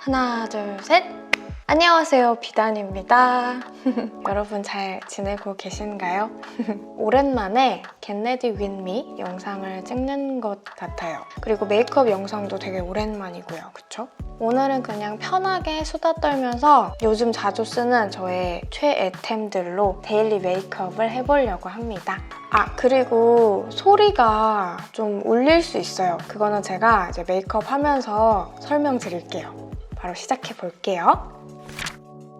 하나, 둘, 셋. 안녕하세요. 비단입니다. 여러분 잘 지내고 계신가요? 오랜만에 겟레디 윈미 영상을 찍는 것 같아요. 그리고 메이크업 영상도 되게 오랜만이고요. 그쵸? 오늘은 그냥 편하게 수다 떨면서 요즘 자주 쓰는 저의 최애템들로 데일리 메이크업을 해보려고 합니다. 아, 그리고 소리가 좀 울릴 수 있어요. 그거는 제가 이제 메이크업 하면서 설명드릴게요. 바로 시작해 볼게요.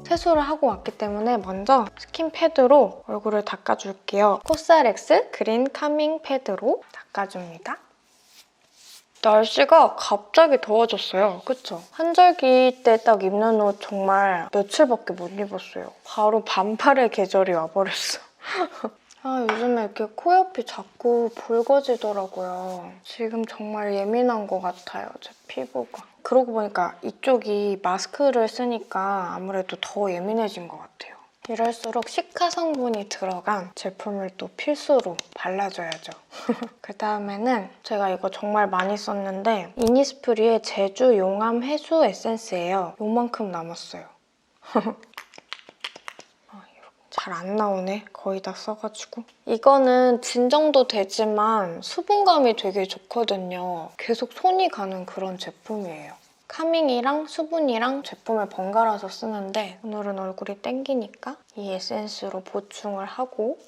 세수를 하고 왔기 때문에 먼저 스킨 패드로 얼굴을 닦아줄게요. 코스알엑스 그린 카밍 패드로 닦아줍니다. 날씨가 갑자기 더워졌어요. 그쵸? 한절기 때 딱 입는 옷 정말 며칠밖에 못 입었어요. 바로 반팔의 계절이 와버렸어. 아, 요즘에 이렇게 코 옆이 자꾸 붉어지더라고요. 지금 정말 예민한 것 같아요, 제 피부가. 그러고 보니까 이쪽이 마스크를 쓰니까 아무래도 더 예민해진 것 같아요. 이럴수록 시카 성분이 들어간 제품을 또 필수로 발라줘야죠. 그 다음에는 제가 이거 정말 많이 썼는데 이니스프리의 제주 용암 해수 에센스예요. 요만큼 남았어요. 잘 안 나오네. 거의 다 써가지고. 이거는 진정도 되지만 수분감이 되게 좋거든요. 계속 손이 가는 그런 제품이에요. 카밍이랑 수분이랑 제품을 번갈아서 쓰는데 오늘은 얼굴이 땡기니까 이 에센스로 보충을 하고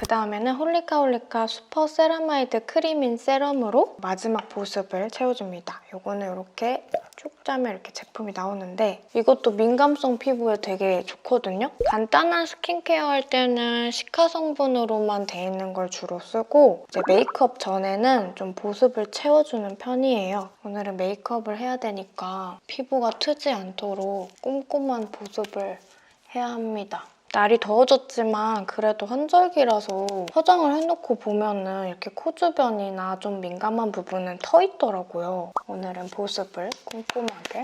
그 다음에는 홀리카홀리카 슈퍼 세라마이드 크림인 세럼으로 마지막 보습을 채워줍니다. 이거는 이렇게 쭉 짜면 이렇게 제품이 나오는데 이것도 민감성 피부에 되게 좋거든요. 간단한 스킨케어 할 때는 시카 성분으로만 돼 있는 걸 주로 쓰고 이제 메이크업 전에는 좀 보습을 채워주는 편이에요. 오늘은 메이크업을 해야 되니까 피부가 트지 않도록 꼼꼼한 보습을 해야 합니다. 날이 더워졌지만 그래도 환절기라서 화장을 해놓고 보면은 이렇게 코 주변이나 좀 민감한 부분은 터 있더라고요. 오늘은 보습을 꼼꼼하게.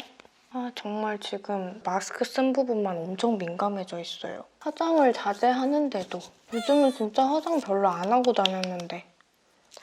아 정말 지금 마스크 쓴 부분만 엄청 민감해져 있어요. 화장을 자제하는데도 요즘은 진짜 화장 별로 안 하고 다녔는데 자,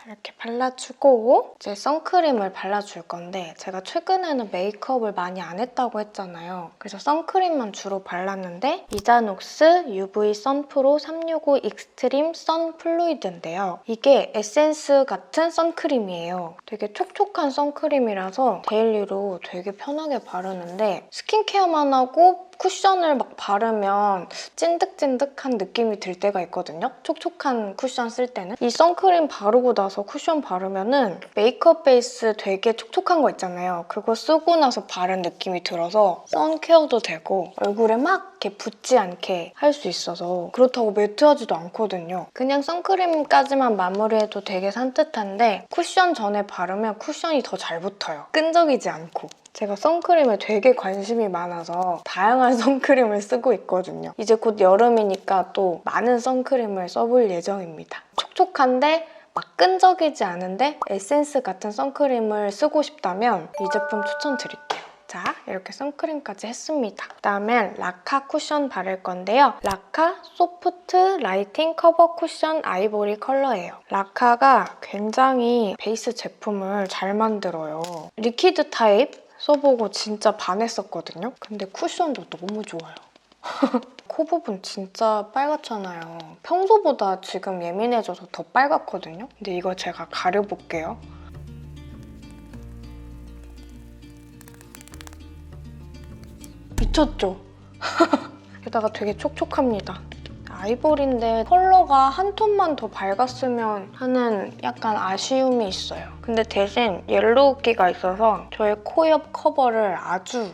이렇게 발라주고 이제 선크림을 발라줄 건데 제가 최근에는 메이크업을 많이 안 했다고 했잖아요. 그래서 선크림만 주로 발랐는데 이자녹스 UV 선프로 365 익스트림 선 플루이드인데요. 이게 에센스 같은 선크림이에요. 되게 촉촉한 선크림이라서 데일리로 되게 편하게 바르는데 스킨케어만 하고 쿠션을 막 바르면 찐득찐득한 느낌이 들 때가 있거든요. 촉촉한 쿠션 쓸 때는. 이 선크림 바르고 나서 쿠션 바르면은 메이크업 베이스 되게 촉촉한 거 있잖아요. 그거 쓰고 나서 바른 느낌이 들어서 선케어도 되고 얼굴에 막 이렇게 붙지 않게 할 수 있어서 그렇다고 매트하지도 않거든요. 그냥 선크림까지만 마무리해도 되게 산뜻한데 쿠션 전에 바르면 쿠션이 더 잘 붙어요. 끈적이지 않고. 제가 선크림에 되게 관심이 많아서 다양한 선크림을 쓰고 있거든요. 이제 곧 여름이니까 또 많은 선크림을 써볼 예정입니다. 촉촉한데 막 끈적이지 않은데 에센스 같은 선크림을 쓰고 싶다면 이 제품 추천드릴게요. 자, 이렇게 선크림까지 했습니다. 그다음엔 라카 쿠션 바를 건데요. 라카 소프트 라이팅 커버 쿠션 아이보리 컬러예요. 라카가 굉장히 베이스 제품을 잘 만들어요. 리퀴드 타입 써보고 진짜 반했었거든요. 근데 쿠션도 너무 좋아요. 코 부분 진짜 빨갛잖아요. 평소보다 지금 예민해져서 더 빨갛거든요. 근데 이거 제가 가려볼게요. 미쳤죠? 게다가 되게 촉촉합니다. 아이보리인데 컬러가 한 톤만 더 밝았으면 하는 약간 아쉬움이 있어요. 근데 대신 옐로우기가 있어서 저의 코옆 커버를 아주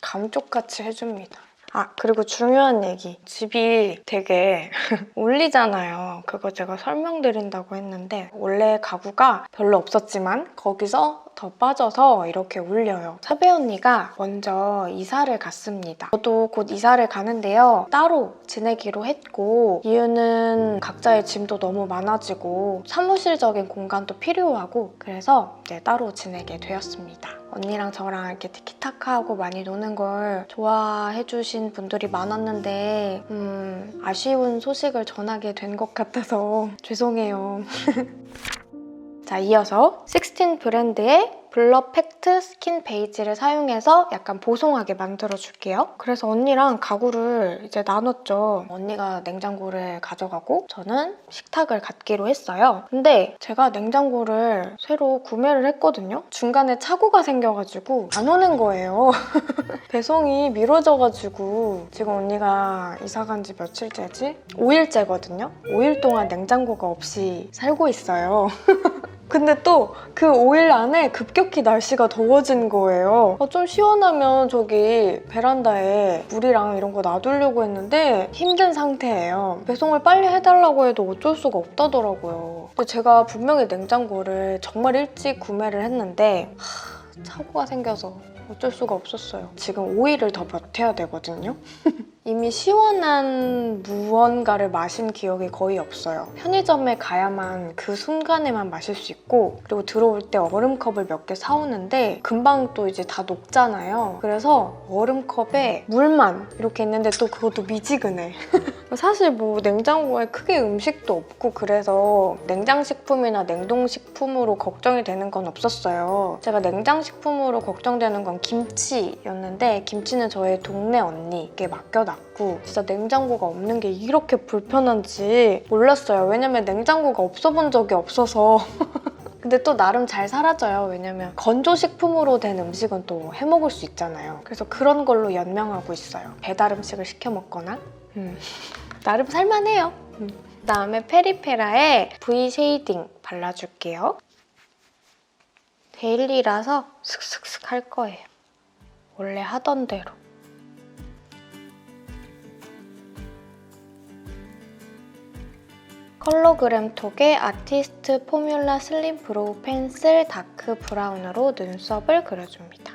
감쪽같이 해줍니다. 아 그리고 중요한 얘기. 집이 되게 울리잖아요. 그거 제가 설명드린다고 했는데 원래 가구가 별로 없었지만 거기서 더 빠져서 이렇게 울려요. 사배 언니가 먼저 이사를 갔습니다. 저도 곧 이사를 가는데요. 따로 지내기로 했고 이유는 각자의 짐도 너무 많아지고 사무실적인 공간도 필요하고 그래서 이제 따로 지내게 되었습니다 언니랑 저랑 이렇게 티키타카하고 많이 노는 걸 좋아해 주신 분들이 많았는데 음, 아쉬운 소식을 전하게 된 것 같아서 죄송해요. 자, 이어서 16 브랜드의 블러 팩트 스킨 베이지를 사용해서 약간 보송하게 만들어줄게요. 그래서 언니랑 가구를 이제 나눴죠. 언니가 냉장고를 가져가고 저는 식탁을 갖기로 했어요. 근데 제가 냉장고를 새로 구매를 했거든요. 중간에 착오가 생겨가지고 안 오는 거예요. 배송이 미뤄져가지고 지금 언니가 이사 간 지 며칠째지? 5일째거든요. 5일 동안 냉장고가 없이 살고 있어요. 근데 또 그 5일 안에 급격히 날씨가 더워진 거예요. 어, 좀 시원하면 저기 베란다에 물이랑 이런 거 놔두려고 했는데 힘든 상태예요. 배송을 빨리 해달라고 해도 어쩔 수가 없다더라고요. 근데 제가 분명히 냉장고를 정말 일찍 구매를 했는데 하, 착오가 생겨서 어쩔 수가 없었어요. 지금 5일을 더 버텨야 되거든요. 이미 시원한 무언가를 마신 기억이 거의 없어요. 편의점에 가야만 그 순간에만 마실 수 있고 그리고 들어올 때 얼음컵을 몇 개 사오는데 금방 또 이제 다 녹잖아요. 그래서 얼음컵에 물만 이렇게 있는데 또 그것도 미지근해. 사실 뭐 냉장고에 크게 음식도 없고 그래서 냉장식품이나 냉동식품으로 걱정이 되는 건 없었어요. 제가 냉장식품으로 걱정되는 건 김치였는데 김치는 저의 동네 언니께 맡겨놨 고 진짜 냉장고가 없는 게 이렇게 불편한지 몰랐어요. 왜냐면 냉장고가 없어 본 적이 없어서 근데 또 나름 잘 사라져요. 왜냐면 건조식품으로 된 음식은 또 해먹을 수 있잖아요. 그래서 그런 걸로 연명하고 있어요. 배달 음식을 시켜 먹거나. 음. 나름 살만해요. 음. 그다음에 페리페라의 V 쉐이딩 발라줄게요. 데일리라서 슥슥슥 할 거예요. 원래 하던 대로. 컬러그램 톡의 아티스트 포뮬라 슬림 브로우 펜슬 다크 브라운으로 눈썹을 그려줍니다.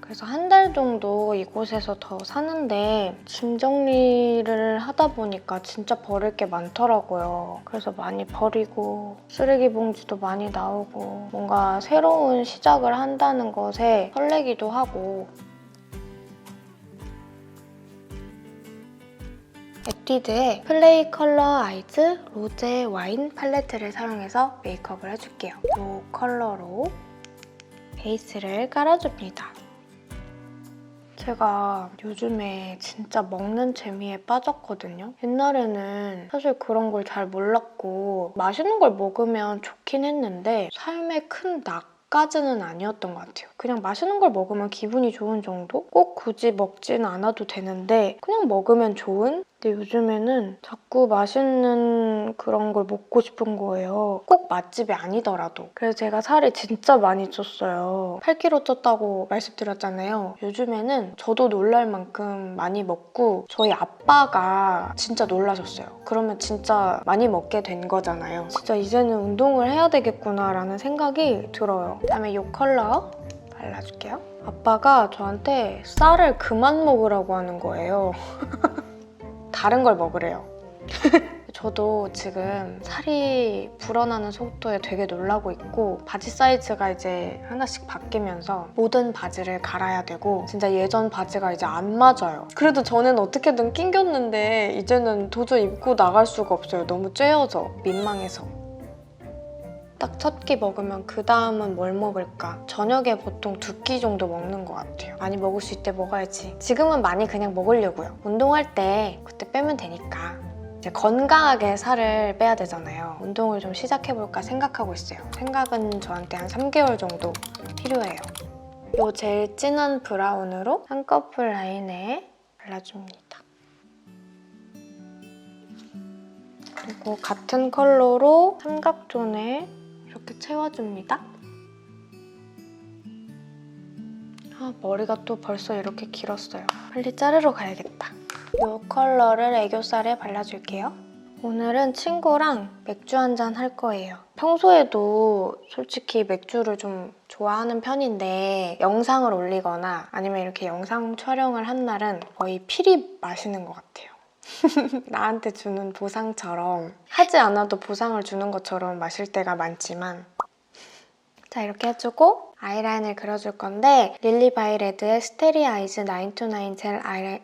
그래서 한 달 정도 이곳에서 더 사는데 짐 정리를 하다 보니까 진짜 버릴 게 많더라고요. 그래서 많이 버리고 쓰레기 봉지도 많이 나오고 뭔가 새로운 시작을 한다는 것에 설레기도 하고 에뛰드의 플레이 컬러 아이즈 로제 와인 팔레트를 사용해서 메이크업을 해줄게요. 이 컬러로 베이스를 깔아줍니다. 제가 요즘에 진짜 먹는 재미에 빠졌거든요. 옛날에는 사실 그런 걸 잘 몰랐고 맛있는 걸 먹으면 좋긴 했는데 삶의 큰 낙까지는 아니었던 것 같아요. 그냥 맛있는 걸 먹으면 기분이 좋은 정도? 꼭 굳이 먹지는 않아도 되는데 그냥 먹으면 좋은? 근데 요즘에는 자꾸 맛있는 그런 걸 먹고 싶은 거예요. 꼭 맛집이 아니더라도. 그래서 제가 살이 진짜 많이 쪘어요. 8kg 쪘다고 말씀드렸잖아요. 요즘에는 저도 놀랄 만큼 많이 먹고 저희 아빠가 진짜 놀라셨어요. 그러면 진짜 많이 먹게 된 거잖아요. 진짜 이제는 운동을 해야 되겠구나라는 생각이 들어요. 그다음에 이 컬러 발라줄게요. 아빠가 저한테 쌀을 그만 먹으라고 하는 거예요. 다른 걸 먹으래요. 저도 지금 살이 불어나는 속도에 되게 놀라고 있고 바지 사이즈가 이제 하나씩 바뀌면서 모든 바지를 갈아야 되고 진짜 예전 바지가 이제 안 맞아요. 그래도 저는 어떻게든 낑겼는데 이제는 도저히 입고 나갈 수가 없어요. 너무 쬐어져 민망해서. 딱 첫 끼 먹으면 그 다음은 뭘 먹을까? 저녁에 보통 두 끼 정도 먹는 것 같아요. 많이 먹을 수때 먹어야지. 지금은 많이 그냥 먹으려고요. 운동할 때 그때 빼면 되니까. 이제 건강하게 살을 빼야 되잖아요. 운동을 좀 시작해볼까 생각하고 있어요. 생각은 저한테 한 3개월 정도 필요해요. 이 제일 진한 브라운으로 쌍꺼풀 라인에 발라줍니다. 그리고 같은 컬러로 삼각존에 이렇게 채워줍니다. 아, 머리가 또 벌써 이렇게 길었어요. 빨리 자르러 가야겠다. 이 컬러를 애교살에 발라줄게요. 오늘은 친구랑 맥주 한 잔 할 거예요. 평소에도 솔직히 맥주를 좀 좋아하는 편인데 영상을 올리거나 아니면 이렇게 영상 촬영을 한 날은 거의 피리 마시는 것 같아요. 나한테 주는 보상처럼 하지 않아도 보상을 주는 것처럼 마실 때가 많지만. 자 이렇게 해주고 아이라인을 그려줄 건데 릴리바이레드의 스테리 아이즈 929 젤 아이라인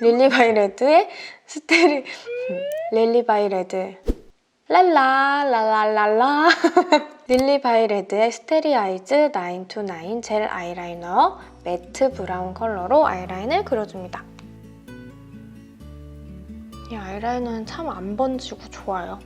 릴리바이레드의 스테리 릴리바이 레드. 랄라 랄랄랄라. 릴리바이 레드의 스테리 아이즈 929 젤 아이라이너 매트 브라운 컬러로 아이라인을 그려줍니다. 이 아이라이너는 참안 번지고 좋아요.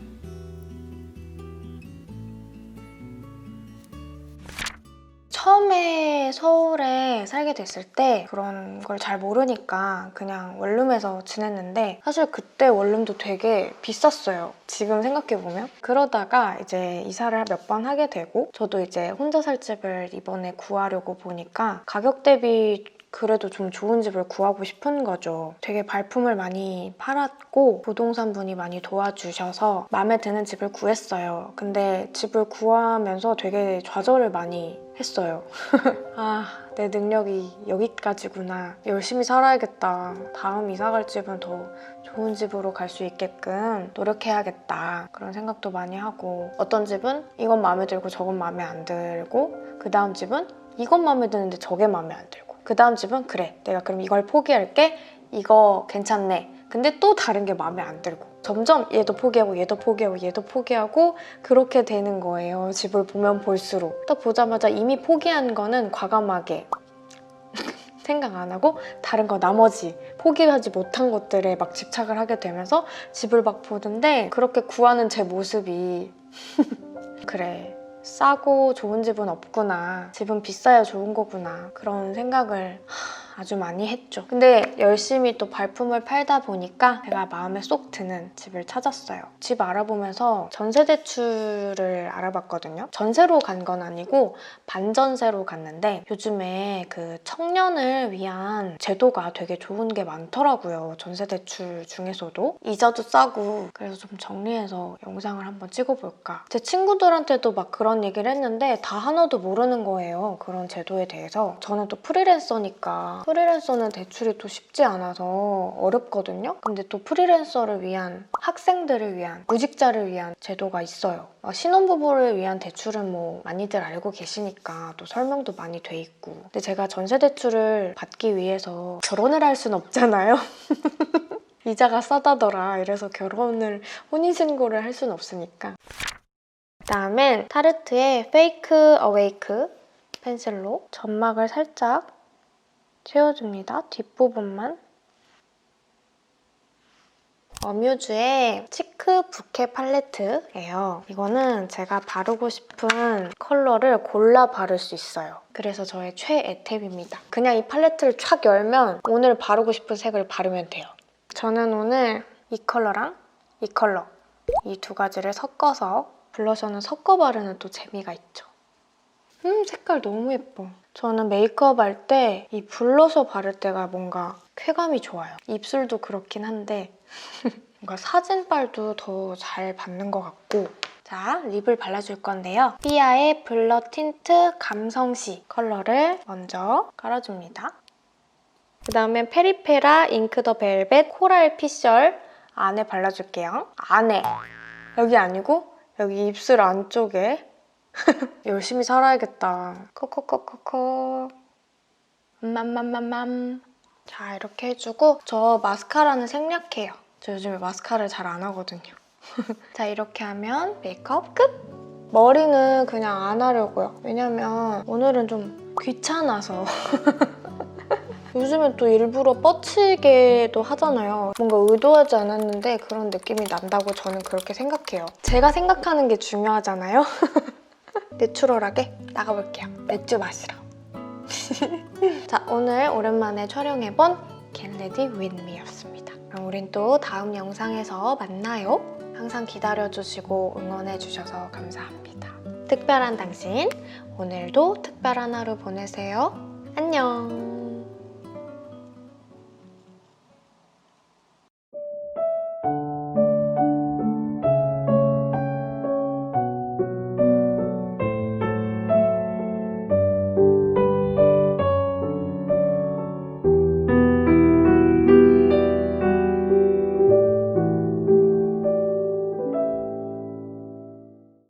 처음에 서울에 살게 됐을 때 그런 걸 잘 모르니까 그냥 원룸에서 지냈는데 사실 그때 원룸도 되게 비쌌어요. 지금 생각해보면. 그러다가 이제 이사를 몇 번 하게 되고 저도 이제 혼자 살 집을 이번에 구하려고 보니까 가격 대비 그래도 좀 좋은 집을 구하고 싶은 거죠. 되게 발품을 많이 팔았고 부동산 분이 많이 도와주셔서 마음에 드는 집을 구했어요. 근데 집을 구하면서 되게 좌절을 많이 했어요. 아, 내 능력이 여기까지구나. 열심히 살아야겠다. 다음 이사 갈 집은 더 좋은 집으로 갈 수 있게끔 노력해야겠다. 그런 생각도 많이 하고 어떤 집은 이건 마음에 들고 저건 마음에 안 들고 그 다음 집은 이건 마음에 드는데 저게 마음에 안 들고 그 다음 집은 그래 내가 그럼 이걸 포기할게? 이거 괜찮네. 근데 또 다른 게 마음에 안 들고. 점점 얘도 포기하고 얘도 포기하고 얘도 포기하고 그렇게 되는 거예요 집을 보면 볼수록. 딱 보자마자 이미 포기한 거는 과감하게 생각 안 하고 다른 거 나머지 포기하지 못한 것들에 막 집착을 하게 되면서 집을 막 보는데 그렇게 구하는 제 모습이 그래 싸고 좋은 집은 없구나. 집은 비싸야 좋은 거구나. 그런 생각을 하, 아주 많이 했죠. 근데 열심히 또 발품을 팔다 보니까 제가 마음에 쏙 드는 집을 찾았어요. 집 알아보면서 전세 대출을 알아봤거든요. 전세로 간 건 아니고 반전세로 갔는데 요즘에 그 청년을 위한 제도가 되게 좋은 게 많더라고요. 전세 대출 중에서도. 이자도 싸고. 그래서 좀 정리해서 영상을 한번 찍어볼까. 제 친구들한테도 막 그런 얘기를 했는데 다 하나도 모르는 거예요. 그런 제도에 대해서. 저는 또 프리랜서니까 프리랜서는 대출이 또 쉽지 않아서 어렵거든요. 근데 또 프리랜서를 위한 학생들을 위한 구직자를 위한 제도가 있어요. 어, 신혼부부를 위한 대출은 뭐 많이들 알고 계시니까 또 설명도 많이 돼 있고. 근데 제가 전세 대출을 받기 위해서 결혼을 할 순 없잖아요. 이자가 싸다더라. 이래서 결혼을 혼인신고를 할 순 없으니까. 그다음엔 타르트의 페이크 어웨이크 펜슬로 점막을 살짝 채워줍니다. 뒷부분만. 어뮤즈의 치크 부케 팔레트예요. 이거는 제가 바르고 싶은 컬러를 골라 바를 수 있어요. 그래서 저의 최애템입니다. 그냥 이 팔레트를 촥 열면 오늘 바르고 싶은 색을 바르면 돼요. 저는 오늘 이 컬러랑 이 컬러 이 두 가지를 섞어서 블러셔는 섞어 바르는 또 재미가 있죠. 음, 색깔 너무 예뻐. 저는 메이크업 할 때 이 블러셔 바를 때가 뭔가 쾌감이 좋아요. 입술도 그렇긴 한데 뭔가 사진빨도 더 잘 받는 것 같고 자, 립을 발라줄 건데요. 삐아의 블러 틴트 감성시 컬러를 먼저 깔아줍니다. 그 다음에 페리페라 잉크 더 벨벳 코랄 피셜 안에 발라줄게요. 안에. 여기 아니고 여기 입술 안쪽에 열심히 살아야겠다. 코코코코코. 맘맘맘맘. 자, 이렇게 해주고 저 마스카라는 생략해요. 저 요즘에 마스카라를 잘 안 하거든요. 자, 이렇게 하면 메이크업 끝! 머리는 그냥 안 하려고요. 왜냐면 오늘은 좀 귀찮아서. 요즘엔 또 일부러 뻗치게도 하잖아요. 뭔가 의도하지 않았는데 그런 느낌이 난다고 저는 그렇게 생각해요. 제가 생각하는 게 중요하잖아요. 내추럴하게 나가볼게요. 맥주 마시러. 자, 오늘 오랜만에 촬영해본 Get Ready With Me였습니다. 그럼 우린 또 다음 영상에서 만나요. 항상 기다려주시고 응원해주셔서 감사합니다. 특별한 당신, 오늘도 특별한 하루 보내세요. 안녕.